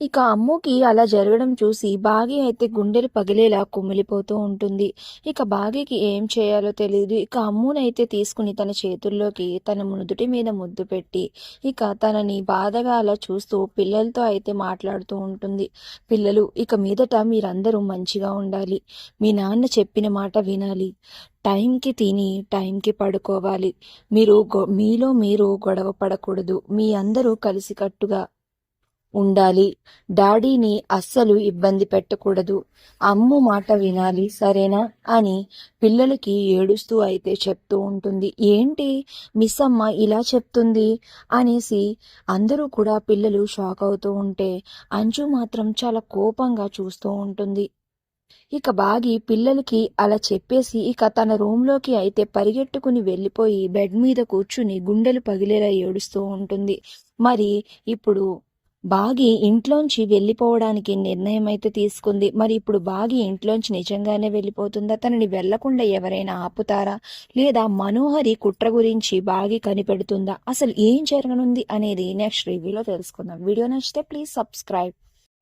ఇక అమ్ముకి అలా జరగడం చూసి బాగి అయితే గుండెలు పగిలేలా కుమిలిపోతూ ఉంటుంది. ఇక బాగికి ఏం చేయాలో తెలియదు ఇక అమ్మునైతే తీసుకుని తన చేతుల్లోకి తన నుదుటి మీద ముద్దు పెట్టి ఇక తనని బాధగా అలా చూస్తూ పిల్లలతో అయితే మాట్లాడుతూ ఉంటుంది. పిల్లలు ఇక మీదట మీరందరూ మంచిగా ఉండాలి. మీ నాన్న చెప్పిన మాట వినాలి. టైంకి తిని టైంకి పడుకోవాలి. మీరు గొ- మీలో మీరు గొడవ పడకూడదు. మీ అందరూ కలిసికట్టుగా ఉండాలి. డాడీని అస్సలు ఇబ్బంది పెట్టకూడదు. అమ్ము మాట వినాలి సరేనా? అని పిల్లలకి ఏడుస్తూ అయితే చెప్తూ ఉంటుంది. ఏంటి మిస్ అమ్మ ఇలా చెప్తుంది? అనేసి అందరూ కూడా పిల్లలు షాక్ అవుతూ ఉంటే అంజు మాత్రం చాలా కోపంగా చూస్తూ ఉంటుంది. ఇక బాగి పిల్లలకి అలా చెప్పేసి ఇక తన రూమ్లోకి అయితే పరిగెట్టుకుని వెళ్ళిపోయి బెడ్ మీద కూర్చుని గుండెలు పగిలేలా ఏడుస్తూ ఉంటుంది. మరి ఇప్పుడు బాగి ఇంట్లోంచి వెళ్ళిపోవడానికి నిర్ణయం అయితే తీసుకుంది. మరి ఇప్పుడు బాగి ఇంట్లోంచి నిజంగానే వెళ్ళిపోతుందా? తనని వెళ్ళకుండా ఎవరైనా ఆపుతారా? లేదా మనోహరి కుట్ర గురించి బాగి కనిపెడుతుందా? అసలు ఏం జరగనుంది అనేది నెక్స్ట్ రివ్యూలో తెలుసుకుందాం. వీడియో నచ్చితే ప్లీజ్ సబ్స్క్రైబ్